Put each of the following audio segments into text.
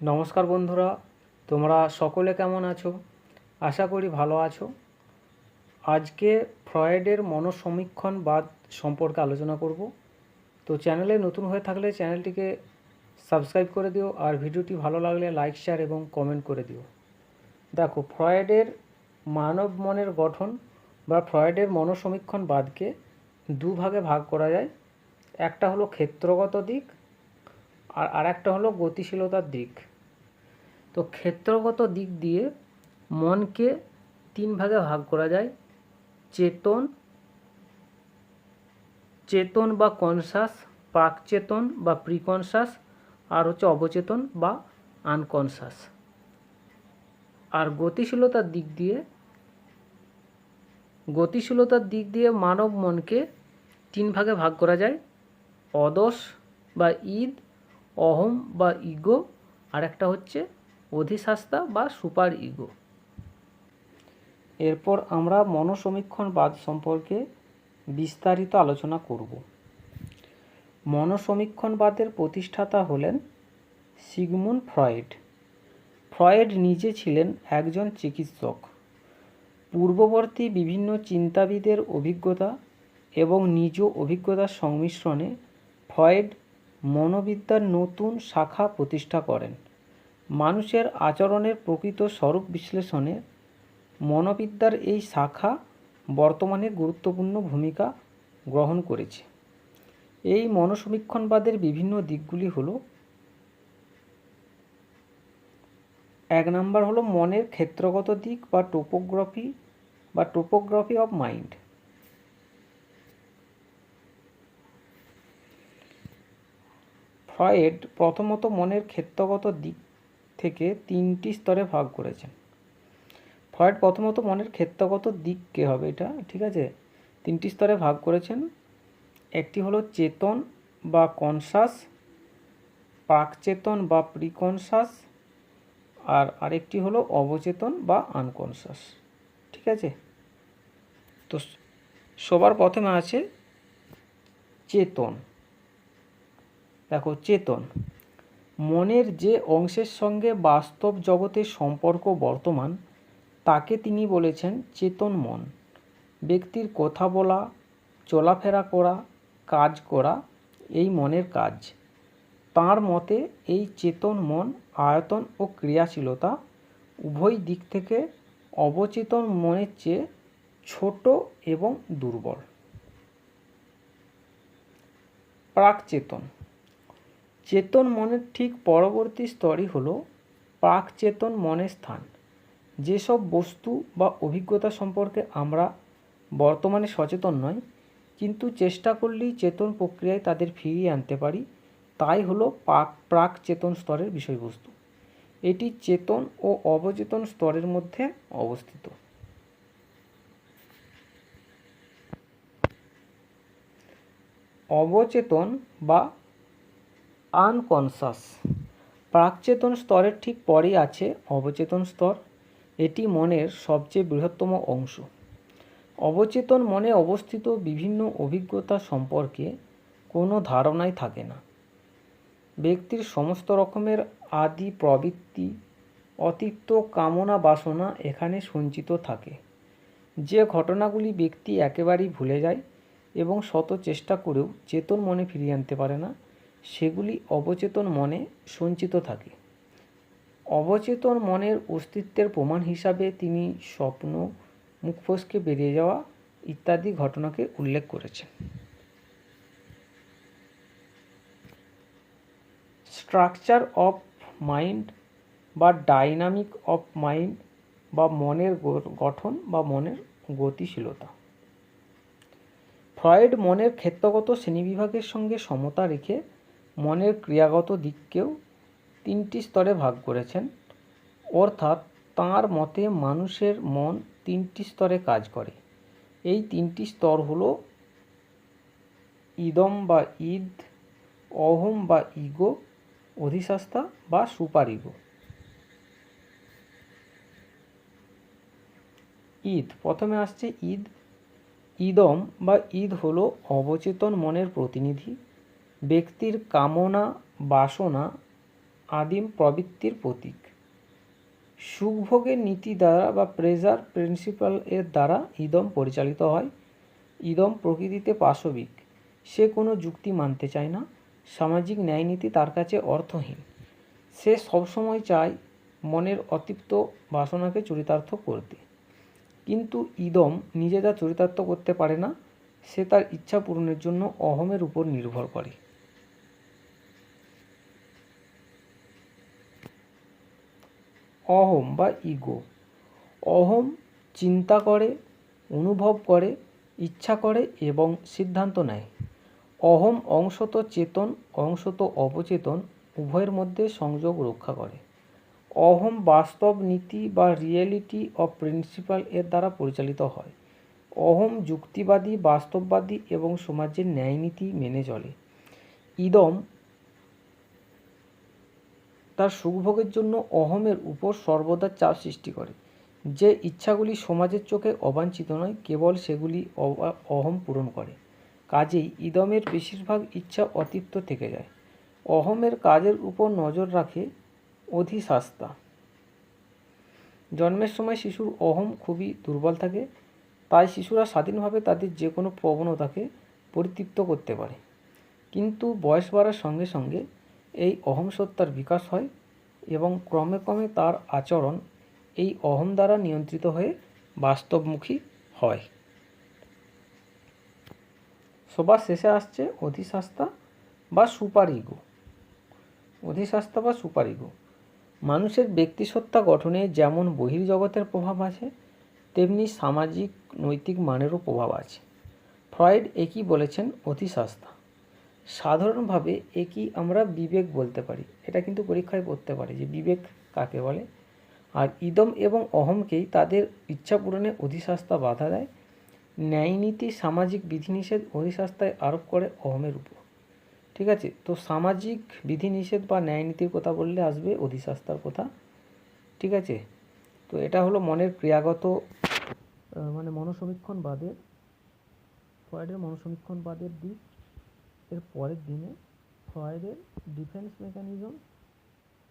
নমস্কার বন্ধুরা, তোমরা সকলে কেমন আছো? আশা করি ভালো আছো। আজকে ফ্রয়েডের মনসমীক্ষণবাদ সম্পর্কে আলোচনা করব। তো চ্যানেলে নতুন হয়ে থাকলে চ্যানেলটিকে সাবস্ক্রাইব করে দিও, আর ভিডিওটি ভালো লাগলে লাইক, শেয়ার এবং কমেন্ট করে দিও। দেখো, ফ্রয়েডের মানব মনের গঠন বা ফ্রয়েডের মনসমীক্ষণবাদকে দুভাগে ভাগ করা যায়। একটা হলো ক্ষেত্রগত দিক আর আরেকটা হলো গতিশীলতার দিক। তো ক্ষেত্রগত দিক দিয়ে মনকে তিন ভাগে ভাগ করা যায়। চেতন চেতন বা কনসাস প্রাকচেতন বা প্রিকনসাস আর হচ্ছে অবচেতন বা আনকনসাস আর গতিশীলতার দিক দিয়ে, গতিশীলতার দিক দিয়ে মানব মনকে তিন ভাগে ভাগ করা যায়। অদস বা ঈদ অহম বা ইগো আর একটা হচ্ছে অধিশাস্তা বা সুপার ইগো। এরপর আমরা মনসমীক্ষণবাদ সম্পর্কে বিস্তারিত আলোচনা করব। মনসমীক্ষণবাদের প্রতিষ্ঠাতা হলেন সিগমুন্ড ফ্রয়েড। ফ্রয়েড নিজে ছিলেন একজন চিকিৎসক। পূর্ববর্তী বিভিন্ন চিন্তাবিদের অভিজ্ঞতা এবং নিজ অভিজ্ঞতার সংমিশ্রণে ফ্রয়েড মনোবিদ্যার নতুন শাখা প্রতিষ্ঠা করেন। মানুষের আচরণের প্রকৃত স্বরূপ বিশ্লেষণে মনোবিদ্যার এই শাখা বর্তমানে গুরুত্বপূর্ণ ভূমিকা গ্রহণ করেছে। এই মনসমীক্ষণবাদের বিভিন্ন দিকগুলি হলো, এক নাম্বার হলো মনের ক্ষেত্রগত দিক বা টোপোগ্রাফি বা টোপোগ্রাফি অফ মাইন্ড। ফ্রয়েড প্রথমত মনের ক্ষেত্রগত দিক থেকে তিনটি স্তরে ভাগ করেছেন। ফ্রয়েড প্রথমত মনের ক্ষেত্রগত দিককে হবে এটা, ঠিক আছে? তিনটি স্তরে ভাগ করেছেন। একটি হলো চেতন বা কনসাস প্রাকচেতন বা প্রিকনসাস, আর আরেকটি হলো অবচেতন বা আনকনসাস, ঠিক আছে? তো সবার প্রথমে আছে চেতন। দেখো, চেতন। মনের যে অংশের সঙ্গে বাস্তব জগতের সম্পর্ক বর্তমান, তাকে তিনি বলেছেন চেতন মন। ব্যক্তির কথা বলা, চলাফেরা করা, কাজ করা, এই মনের কাজ। তার মতে এই চেতন মন আয়তন ও ক্রিয়াশীলতা উভয় দিক থেকে অবচেতন মনের চেয়ে ছোট এবং দুর্বল। প্রাকচেতন। চেতন মনের ঠিক পরবর্তী স্তরই হলো প্রাকচেতন মনের স্থান। যেসব বস্তু বা অভিজ্ঞতা সম্পর্কে আমরা বর্তমানে সচেতন নয় কিন্তু চেষ্টা করলেই চেতন প্রক্রিয়ায় তাদের ফিরিয়ে আনতে পারি, তাই হলো প্রাক চেতন স্তরের বিষয়বস্তু। এটি চেতন ও অবচেতন স্তরের মধ্যে অবস্থিত। অবচেতন বা আনকনসাস। প্রাকচেতন স্তরের ঠিক পরেই আছে অবচেতন স্তর। এটি মনের সবচেয়ে বৃহত্তম অংশ। অবচেতন মনে অবস্থিত বিভিন্ন অভিজ্ঞতা সম্পর্কে কোনো ধারণাই থাকে না। ব্যক্তির সমস্ত রকমের আদি প্রবৃত্তি অতিরিক্ত কামনা বাসনা এখানে সঞ্চিত থাকে। যে ঘটনাগুলি ব্যক্তি একেবারেই ভুলে যায় এবং শত চেষ্টা করেও চেতন মনে ফিরিয়ে আনতে পারে না সেগুলি অবচেতন মনে সঞ্চিত থাকে। অবচেতন মনের অস্তিত্বের প্রমাণ হিসাবে তিনি স্বপ্ন, মুখ ফসকে বেরিয়ে যাওয়া ইত্যাদি ঘটনাকে উল্লেখ করেছেন। স্ট্রাকচার অফ মাইন্ড বা ডাইনামিক অফ মাইন্ড বা মনের গঠন বা মনের গতিশীলতা। ফ্রয়েড মনের ক্ষেত্রগত শ্রেণীবিভাগের সঙ্গে সমতা রেখে মনের ক্রিয়াগত দিককেও তিনটি স্তরে ভাগ করেছেন। অর্থাৎ তাঁর মতে মানুষের মন তিনটি স্তরে কাজ করে। এই তিনটি স্তর হলো ইদম বা ঈদ অহম বা ইগো অধিশাস্তা বা সুপার ইগো ঈদ প্রথমে আসছে ঈদ ইদম বা ঈদ হলো অবচেতন মনের প্রতিনিধি। ব্যক্তির কামনা, বাসনা আদিম প্রবৃত্তির প্রতীক। সুখভোগের নীতি দ্বারা বা প্রেজার প্রিন্সিপাল এর দ্বারা ইদম পরিচালিত হয়। ইদম প্রকৃতিতে পাশবিক। সে কোনো যুক্তি মানতে চায় না। সামাজিক ন্যায়নীতি তার কাছে অর্থহীন। সে সবসময় চায় মনের অতৃপ্ত বাসনাকে চরিতার্থ করতে। কিন্তু ইদম নিজে তা চরিতার্থ করতে পারে না। সে তার ইচ্ছা পূরণের জন্য অহমের উপর নির্ভর করে। অহম বা ইগো। অহম চিন্তা করে, অনুভব করে, ইচ্ছা করে এবং সিদ্ধান্ত নেয়। অহম অংশত চেতন, অংশত অবচেতন, উভয়ের মধ্যে সংযোগ রক্ষা করে। অহম বাস্তব নীতি বা রিয়েলিটি অফ প্রিন্সিপাল এর দ্বারা পরিচালিত হয়। অহম যুক্তিবাদী, বাস্তববাদী এবং সমাজের ন্যায়নীতি মেনে চলে। ইদম তার সুখভোগের জন্য অহমের উপর সর্বদা চাপ সৃষ্টি করে। যে ইচ্ছাগুলি সমাজের চোখে অবাঞ্ছিত নয়, কেবল সেগুলি অহম পূরণ করে। কাজেই ইদমের বেশিরভাগ ইচ্ছা অতৃপ্ত থেকে যায়। অহমের কাজের উপর নজর রাখে অধিশাস্তা জন্মের সময় শিশুর অহম খুবই দুর্বল থাকে, তাই শিশুরা স্বাধীনভাবে তাদের যে কোনো প্রবণতাকে পরিতৃপ্ত করতে পারে। কিন্তু বয়স বাড়ার সঙ্গে সঙ্গে এই অহম সত্তার বিকাশ হয় এবং ক্রমে ক্রমে তার আচরণ এই অহম দ্বারা নিয়ন্ত্রিত হয়ে বাস্তবমুখী হয়। সবার শেষে আসছে অধিশাস্তা বা সুপার ইগো অধিশাস্তা বা সুপার ইগো মানুষের ব্যক্তিসত্তা গঠনে যেমন বহির্জগতের প্রভাব আছে, তেমনি সামাজিক, নৈতিক মানেরও প্রভাব আছে। ফ্রয়েড একই বলেছেন অধিশাস্তা সাধারণভাবে একই আমরা বিবেক বলতে পারি। এটা কিন্তু পরীক্ষায় পড়তে পারে যে বিবেক কাকে বলে। আর ইদম এবং অহমকেই তাদের ইচ্ছা পূরণে অধিশাস্তা বাধা দেয়। ন্যায়নীতি, সামাজিক বিধিনিষেধ অধিশাস্তায় আরোপ করে অহমের উপর। ঠিক আছে? তো সামাজিক বিধিনিষেধ বা ন্যায়নীতির কথা বললে আসবে অধিশাস্তার কথা। ঠিক আছে? তো এটা হলো মনের ক্রিয়াগত মানে মনসমীক্ষণবাদের ফ্রয়েডের মনসমীক্ষণবাদের দিক। এর পরের দিনে ফ্রয়েডের ডিফেন্স মেকানিজম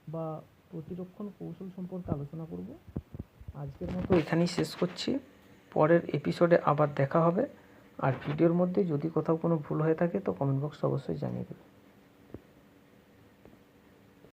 বা প্রতিরক্ষণ কৌশল সম্পর্কে আলোচনা করব। আজকের মতো এখানেই শেষ করছি। পরের এপিসোডে আবার দেখা হবে। আর ভিডিওর মধ্যে যদি কোথাও কোনো ভুল হয়ে থাকে তো কমেন্ট বক্সে অবশ্যই জানিয়ে দেবে।